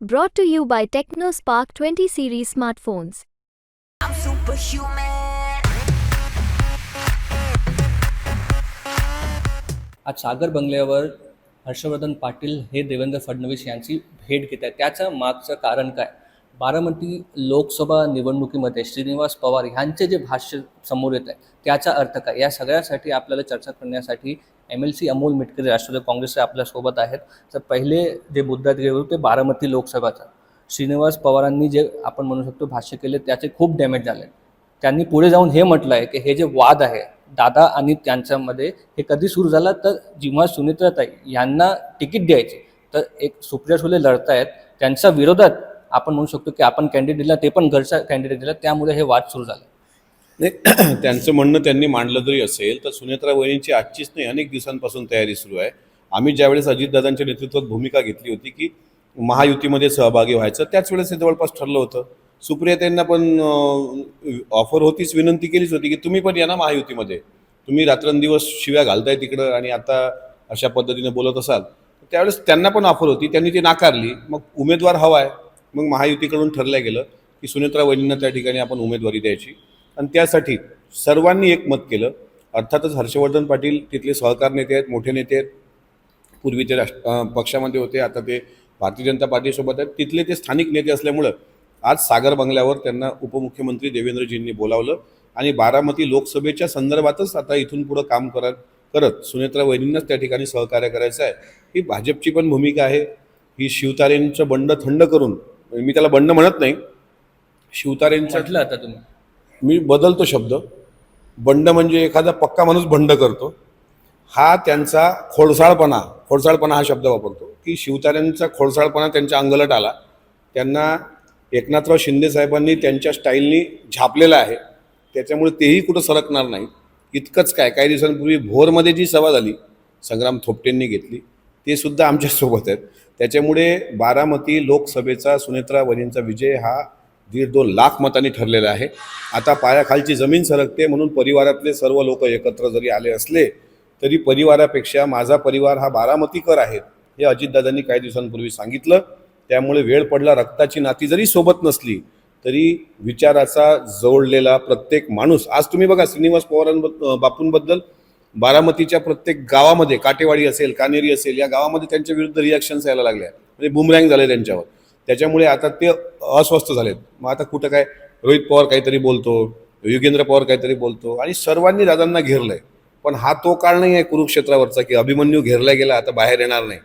Brought to you by TechnoSpark 20 series smartphones. I'm superhuman. आज सागर बंगल्यावर हर्षवर्धन पाटील हे देवेंद्र फडणवीस यांची भेट घेत आहेत त्याचं मागचं कारण काय बारामती लोकसभा निवडणुकीमध्ये श्रीनिवास पवार ह्यांचे जे भाष्य समोर येत आहे त्याचा अर्थ काय? या सगळ्यासाठी आपल्याला चर्चा करण्यासाठी M L C Amol Mitkari Rashtrawadi काँग्रेसचे आपल्यासोबत आहेत. तर पहिले जे मुद्दा गेले होते ते बारामती लोकसभाचा. श्रीनिवास पवारांनी जे आपण म्हणू शकतो भाष्य केले त्याचे खूप डॅमेज झाले. त्यांनी पुढे जाऊन हे म्हटलं आहे की हे जे वाद आहे दादा आणि त्यांच्यामध्ये हे कधी सुरू झाला? तर जेव्हा सुनित्राताई यांना तिकीट द्यायचे तर एक सुप्रिया सुले लढतायत त्यांच्या विरोधात आपण म्हणू शकतो की आपण कॅन्डिडेट दिला ते पण घरचा कॅन्डिडेट दिला त्यामुळे हे वाद सुरू झाले. नाही त्यांचं म्हणणं त्यांनी मांडलं जरी असेल तर सुनेत्रा वहिनींची आजचीच नाही अनेक दिवसांपासून तयारी सुरू आहे. आम्ही ज्यावेळेस अजितदादांच्या नेतृत्वात भूमिका घेतली होती की महायुतीमध्ये सहभागी व्हायचं त्याच वेळेस हे जवळपास ठरलं होतं. सुप्रिया त्यांना पण ऑफर होतीच विनंती केलीच होती की तुम्ही पण या ना महायुतीमध्ये. तुम्ही रात्रंदिवस शिव्या घालताय तिकडं आणि आता अशा पद्धतीने बोलत असाल. त्यावेळेस त्यांना पण ऑफर होती त्यांनी ती नाकारली. मग उमेदवार हवा आहे. मग महायुतीकडून ठरलं गेलं की सुनेत्रा वहिनींना त्या ठिकाणी आपण उमेदवारी द्यायची. आणि त्यासाठी सर्वांनी एक मत केलं. अर्थातच हर्षवर्धन पाटील तिथले सहकार नेते आहेत मोठे नेते आहेत. पूर्वी ते राष्ट्र पक्षामध्ये होते आता ते भारतीय जनता पार्टीसोबत आहेत. तिथले ते स्थानिक नेते असल्यामुळं आज सागर बंगल्यावर त्यांना उपमुख्यमंत्री देवेंद्रजींनी बोलावलं आणि बारामती लोकसभेच्या संदर्भातच आता इथून पुढं काम करत करत सुनेत्रा वहिनींनाच त्या ठिकाणी सहकार्य करायचं आहे. ही भाजपची पण भूमिका आहे. ही शिवतारेंचं बंड थंड करून मी त्याला बंड म्हणत नाही. शिवतारेंचं म्हटलं आता तुम्ही. मी बदलतो शब्द. बंड म्हणजे एखादा पक्का माणूस बंड करतो. हा त्यांचा खोडसाळपणा खोडसाळपणा हा शब्द वापरतो की शिवतार्यांचा खोडसाळपणा त्यांच्या अंगलट आला. त्यांना एकनाथराव शिंदे साहेबांनी त्यांच्या स्टाईलनी झापलेलं आहे. त्याच्यामुळे तेही कुठं सरकणार नाही इतकंच काय काही दिवसांपूर्वी भोरमध्ये जी सभा झाली संग्राम थोपटेंनी घेतली. ते सुद्धा आमच्यासोबत आहेत. त्याच्यामुळे बारामती लोकसभेचा सुनेत्रा वहिनींचा विजय हा दीड दोन लाख मतांनी ठरलेला आहे. आता पायाखालची जमीन सरकते म्हणून परिवारातले सर्व लोक एकत्र जरी आले असले तरी परिवारापेक्षा माझा परिवार हा बारामतीकर आहे हे अजितदादांनी काही दिवसांपूर्वी सांगितलं. त्यामुळे वेळ पडला रक्ताची नाती जरी सोबत नसली तरी विचाराचा जोडलेला प्रत्येक माणूस आज तुम्ही बघा श्रीनिवास पवारांबद्दल बापूंबद्दल बारामतीच्या प्रत्येक गावामध्ये काटेवाडी असेल कानेरी असेल या गावामध्ये त्यांच्या विरुद्ध रिॲक्शन्स यायला लागल्या. म्हणजे बुमरँग झाले त्यांच्यावर. त्याच्यामुळे आता ते अस्वस्थ झालेत. मग आता कुठं काय रोहित पवार काहीतरी बोलतो युगेंद्र पवार काहीतरी बोलतो आणि सर्वांनी दादांना घेरलंय. पण हा तो काळ नाही आहे कुरुक्षेत्रावरचा की अभिमन्यू घेरला गेला आता बाहेर येणार नाही.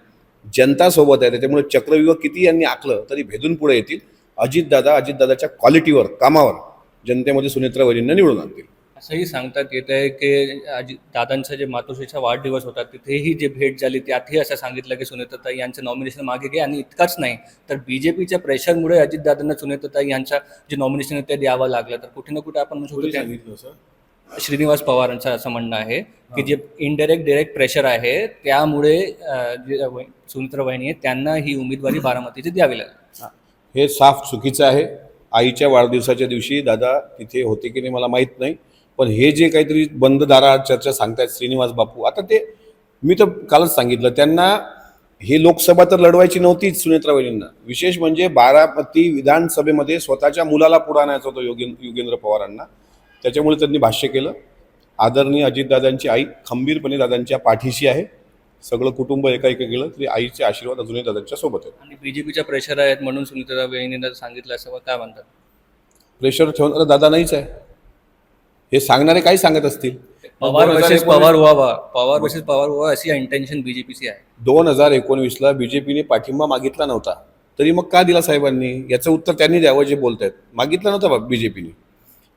जनता सोबत आहे त्याच्यामुळे चक्रव्यूह किती यांनी आखलं तरी भेदून पुढे येतील. अजितदादा अजितदादाच्या क्वालिटीवर कामावर जनतेमध्ये सुनेत्रा वहिनींना निवडून आणतील. असंही सांगतात येत आहे की आजी दादांचा जे मातोश्रीचा वाढदिवस होता तिथेही जे भेट झाली त्यातही असं सांगितलं की सुनेत्रताई यांचं नॉमिनेशन मागे घे आणि इतकंच नाही तर बीजेपीच्या प्रेशरमुळे अजितदादांना सुनेत्रताई यांचा जे नॉमिनेशन आहे ते द्यावं लागलं. तर कुठे ना कुठे आपण म्हणू शकतो त्या- श्रीनिवास पवारांचं असं म्हणणं आहे की जे इनडायरेक्ट डायरेक्ट प्रेशर आहे त्यामुळे जे सुनित्रा वहिनी आहे त्यांना ही उमेदवारी बारामतीची द्यावी लागेल. हे साफ चुकीचं आहे. आईच्या वाढदिवसाच्या दिवशी दादा तिथे होते की नाही मला माहीत नाही. पण हे जे काहीतरी बंद दाराआड चर्चा सांगतायत श्रीनिवास बापू आता ते मी तर कालच सांगितलं त्यांना हे लोकसभा तर लढवायची नव्हतीच सुनेत्रा वहिनींना. विशेष म्हणजे बारामती विधानसभेमध्ये स्वतःच्या मुलाला पुढे आणायचं होतं योगेन युगेंद्र पवारांना. त्याच्यामुळे त्यांनी भाष्य केलं. आदरणीय अजितदादांची आई खंबीरपणे दादांच्या पाठीशी आहे. सगळं कुटुंब एका एका गेलं तरी आईचे आशीर्वाद अजूनही दादांच्या सोबत आहेत. आणि बीजेपीच्या प्रेशर आहेत म्हणून सुनीता सांगितलं असं काय म्हणतात? प्रेशर ठेवणारा दादा नाहीच आहे. हे सांगणारे काही सांगत असतील? पवार वर्सेस पवार व्हावा. पवार वर्सेस पवार व्हावा अशी इंटेन्शन बीजेपीची आहे. दोन हजार एकोणवीसला बीजेपीने पाठिंबा मागितला नव्हता. तरी मग का दिला साहेबांनी? याचं उत्तर त्यांनी द्यावं जे बोलत आहेत मागितलं नव्हतं बीजेपीने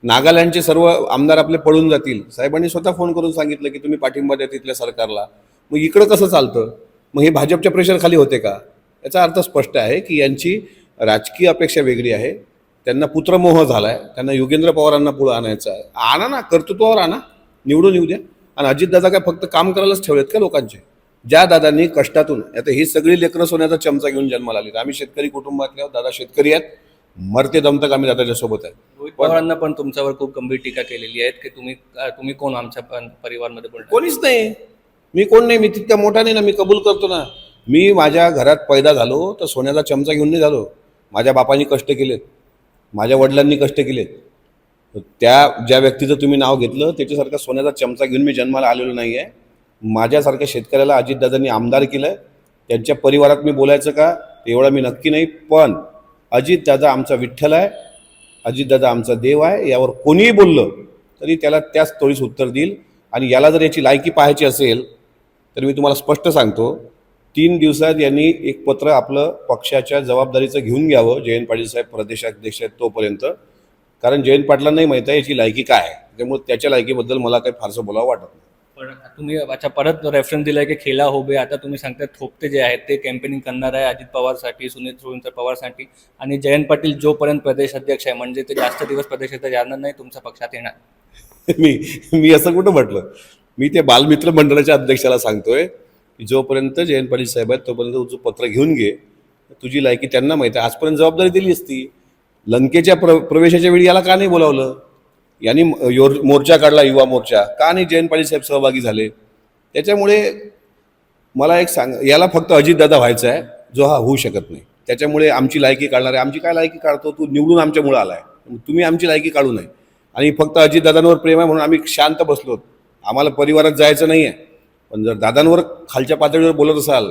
नागालँडचे सर्व आमदार आपले पळून जातील. साहेबांनी स्वतः फोन करून सांगितलं की तुम्ही पाठिंबा द्या तिथल्या सरकारला. मग इकडं कसं चालतं? मग हे भाजपच्या प्रेशर खाली होते का? याचा अर्थ स्पष्ट आहे की यांची राजकीय अपेक्षा वेगळी आहे. त्यांना पुत्रमोह झाला आहे त्यांना युगेंद्र पवारांना पुढं आणायचं आहे. आणा ना कर्तृत्वावर आणा. निवडून येऊ द्या. आणि अजितदादा काय फक्त काम करायलाच ठेवलेत का लोकांचे? ज्या दादांनी कष्टातून आता ही सगळी लेकरं सोन्याचा चमचा घेऊन जन्माला आली. आम्ही शेतकरी कुटुंबातले आहोत दादा शेतकरी आहेत. मरते दमतक आम्ही दादाच्या सोबत आहे. रोहित पवारांना पण तुमच्यावर खूप गंभीर टीका केलेली आहे की तुम्ही तुम्ही कोण आमच्या पण परिवारमध्ये बोलता? कोणीच नाही. मी कोण नाही? मी तितका मोठा नाही ना. मी कबूल करतो ना. मी माझ्या घरात पैदा झालो तर सोन्याचा चमचा घेऊन नाही झालो. माझ्या बापांनी कष्ट केलेत. माझ्या वडिलांनी कष्ट केले. त्या ज्या व्यक्तीचं तुम्ही नाव घेतलं त्याच्यासारखा सोन्याचा चमचा घेऊन मी जन्माला आलेलो नाही आहे माझ्यासारख्या शेतकऱ्याला अजितदादांनी आमदार केलं आहे त्यांच्या परिवारात मी बोलायचं का? एवढं मी नक्की नाही पण अजितदादा आमचा विठ्ठल आहे. अजितदादा आमचा देव आहे. यावर कोणीही बोललं तरी त्याला त्याच तोळीस उत्तर देईल. आणि याला जर याची लायकी पाहायची असेल तर मी तुम्हाला स्पष्ट सांगतो तीन दिवसात यांनी एक पत्र आपलं पक्षाच्या जबाबदारीचं घेऊन घ्यावं जयंत पाटील साहेब प्रदेशाध्यक्ष आहेत तोपर्यंत. कारण जयंत पाटलांनाही माहीत आहे याची लायकी काय आहे. त्यामुळे त्याच्या लायकीबद्दल मला काही फारसं बोलावं वाटत नाही. पण तुम्ही अच्छा परत रेफरन्स दिलाय की खेला होबे आता तुम्ही सांगताय थोपटे जे आहेत ते कॅम्पेनिंग करणार आहे अजित पवारसाठी सुनील सुरेंद्र पवारसाठी. आणि जयंत पाटील जोपर्यंत प्रदेश अध्यक्ष आहे म्हणजे ते जास्त दिवस प्रदेशात जाणार नाही तुमच्या पक्षात येणार. मी मी असं कुठं म्हटलं? मी ते बालमित्र मंडळाच्या अध्यक्षाला सांगतोय. की जोपर्यंत जयंत पाटील साहेब आहेत तोपर्यंत तुझं पत्र घेऊन घे. तुझी लायकी त्यांना माहिती आहे. आजपर्यंत जबाबदारी दिली असती लंकेच्या प्र प्रवेशाच्या वेळी याला का नाही बोलावलं? यांनी योर मोर्चा काढला युवा मोर्चा. का नाही जयंत पाटील साहेब सहभागी झाले? त्याच्यामुळे मला एक सांग याला फक्त अजितदादा व्हायचा आहे. जो हा होऊ शकत नाही. त्याच्यामुळे आमची लायकी काढणार आहे. आमची काय लायकी काढतो? तू निवडून आमच्यामुळं आला आहे तुम्ही आमची लायकी काढू नये. आणि फक्त अजितदादांवर प्रेम आहे म्हणून आम्ही शांत बसलो. आम्हाला परिवारात जायचं नाही आहे पण जर दादांवर खालच्या पातळीवर बोलत असाल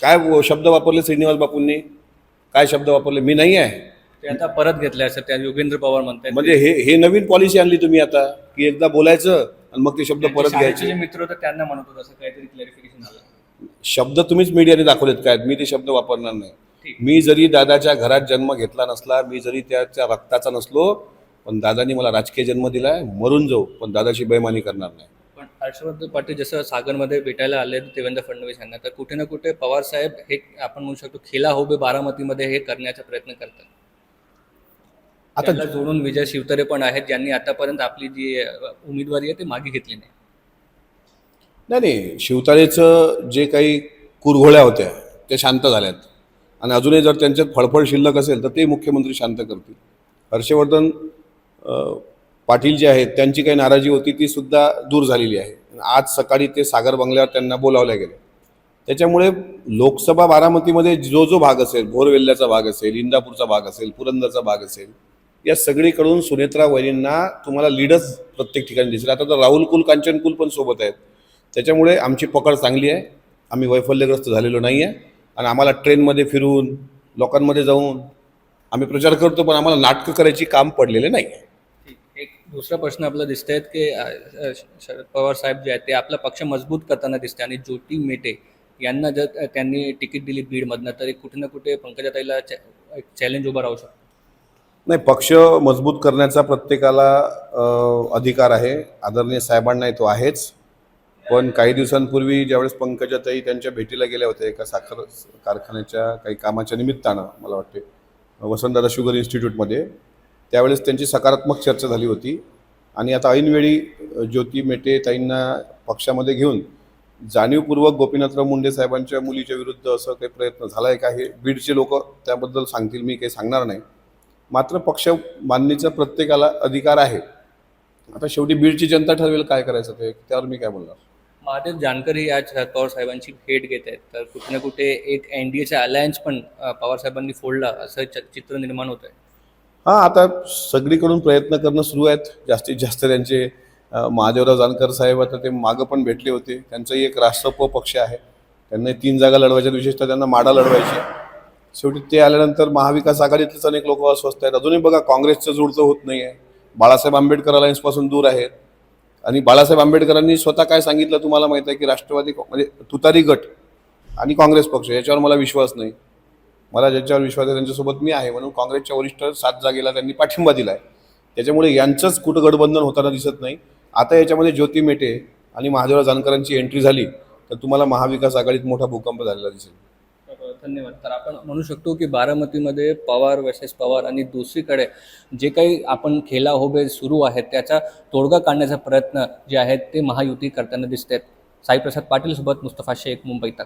काय शब्द वापरले श्रीनिवास बापूंनी? काय शब्द वापरले? मी नाही आहे. ते आता परत घेतले असं त्या योगेंद्र पवार म्हणतात म्हणजे हे हे नवीन पॉलिसी आणली तुम्ही आता की एकदा बोलायचं आणि मग ते शब्द परत घ्यायचे. मित्र होते त्यांना म्हणत होतं असं काहीतरी क्लॅरिफिकेशन झालं. शब्द तुम्हीच मीडियाने दाखवलेत काय? मी ते शब्द वापरणार नाही. मी जरी दादाच्या घरात जन्म घेतला नसला मी जरी त्याच्या रक्ताचा नसलो पण दादानी मला राजकीय जन्म दिलाय मरून जाऊ पण दादाची बेमानी करणार नाही. हर्षवर्धन पाटील जसं सागरमध्ये भेटायला आले देवेंद्र फडणवीस यांना तर कुठे ना कुठे पवार साहेब हे आपण म्हणू शकतो खेला होबे बारामतीमध्ये हे करण्याचा प्रयत्न करतात. आता जोडून विजय शिवतरे पण आहेत ज्यांनी आतापर्यंत आपली जी उमेदवारी आहे ती मागे घेतली नाही. नाही नाही शिवतारेचं जे काही कुरघोड्या होत्या ते शांत झाल्यात. आणि अजूनही जर त्यांच्यात फळफळ शिल्लक असेल तर ते मुख्यमंत्री शांत करतील. हर्षवर्धन पाटील जे आहेत त्यांची काही नाराजी होती ती सुद्धा दूर झालेली आहे. आज सकाळी ते सागर बंगल्यावर त्यांना बोलावल्या गेलं त्याच्यामुळे लोकसभा बारामतीमध्ये जो जो भाग असेल भोरवेल्ल्याचा भाग असेल इंदापूरचा भाग असेल पुरंदरचा भाग असेल या सगळीकडून सुनेत्रा वैरींना तुम्हाला लीडच प्रत्येक ठिकाणी दिसेल. आता तर राहुल कुल कांचन कुल पण सोबत आहेत. त्याच्यामुळे आमची पकड चांगली आहे. आम्ही वैफल्यग्रस्त झालेलो नाही आहे. आणि आम्हाला ट्रेनमध्ये फिरून लोकांमध्ये जाऊन आम्ही प्रचार करतो पण आम्हाला नाटकं करायची काम पडलेले नाही आहे. दुसरा प्रश्न आपला दिसत आहेत की शरद पवार साहेब जे आहेत ते आपला पक्ष मजबूत करताना दिसते आणि ज्योती मेटे यांना जर त्यांनी तिकीट दिली बीडमधनं तर कुठे ना कुठे पंकजाताईला च- एक चॅलेंज उभा राहू शकतो. नाही पक्ष मजबूत करण्याचा प्रत्येकाला अधिकार आहे. आदरणीय साहेबांनाही तो आहेच. पण काही दिवसांपूर्वी ज्यावेळेस पंकजाताई त्यांच्या भेटीला गेल्या होत्या एका साखर कारखान्याच्या काही कामाच्या निमित्तानं मला वाटते वसंतदादा शुगर इन्स्टिट्यूटमध्ये त्यावेळेस त्यांची सकारात्मक चर्चा झाली होती. आणि आता ऐनवेळी ज्योती मेटे ताईंना पक्षामध्ये घेऊन जाणीवपूर्वक गोपीनाथराव मुंडे साहेबांच्या मुलीच्या विरुद्ध असं काही प्रयत्न झाला आहे का हे बीडचे लोक त्याबद्दल सांगतील मी काही सांगणार नाही. मात्र पक्ष मानणीचा प्रत्येकाला अधिकार आहे. आता शेवटी बीडची जनता ठरवेल काय करायचं ते त्यावर मी काय बोलणार? महादेव जानकर आज शरद पवार साहेबांची भेट घेत आहेत. तर कुठे ना कुठे एक एन डी एचा अलायन्स पण पवारसाहेबांनी पवार साहेबांनी फोडला असं च- चित्र निर्माण होत आहे हां आता सगळीकडून प्रयत्न करणं सुरू आहेत. जास्तीत जास्त त्यांचे महादेवराव जानकर साहेब आता ते मागं पण भेटले होते. त्यांचाही एक राष्ट्रप पक्ष आहे. त्यांना तीन जागा लढवायच्या विशेषतः त्यांना माडा लढवायची. शेवटी ते आल्यानंतर महाविकास आघाडीतलेच अनेक लोक अस्वस्थ आहेत. अजूनही बघा काँग्रेसचं जुळतं होत नाही आहे बाळासाहेब आंबेडकर अलायन्सपासून दूर आहेत. आणि बाळासाहेब आंबेडकरांनी स्वतः काय सांगितलं तुम्हाला माहीत आहे की राष्ट्रवादी म्हणजे तुतारी गट आणि काँग्रेस पक्ष याच्यावर मला विश्वास नाही. मला ज्याच्यावर विश्वास आहे त्यांच्यासोबत मी आहे. म्हणून काँग्रेसच्या वरिष्ठ सात जागेला त्यांनी पाठिंबा दिला आहे त्याच्यामुळे यांचंच कुठं गठबंधन होताना दिसत नाही. आता याच्यामध्ये ज्योती मेटे आणि महादेवराव जानकरांची एंट्री झाली तर तुम्हाला महाविकास आघाडीत मोठा भूकंप झालेला दिसेल. धन्यवाद. तर आपण म्हणू शकतो की बारामतीमध्ये पवार वर्सेस पवार आणि दुसरीकडे जे काही आपण खेला होबे सुरू आहेत त्याचा तोडगा काढण्याचा प्रयत्न जे आहेत ते महायुती करताना दिसत आहेत. साईप्रसाद पाटील सोबत मुस्तफा शेख मुंबई तक.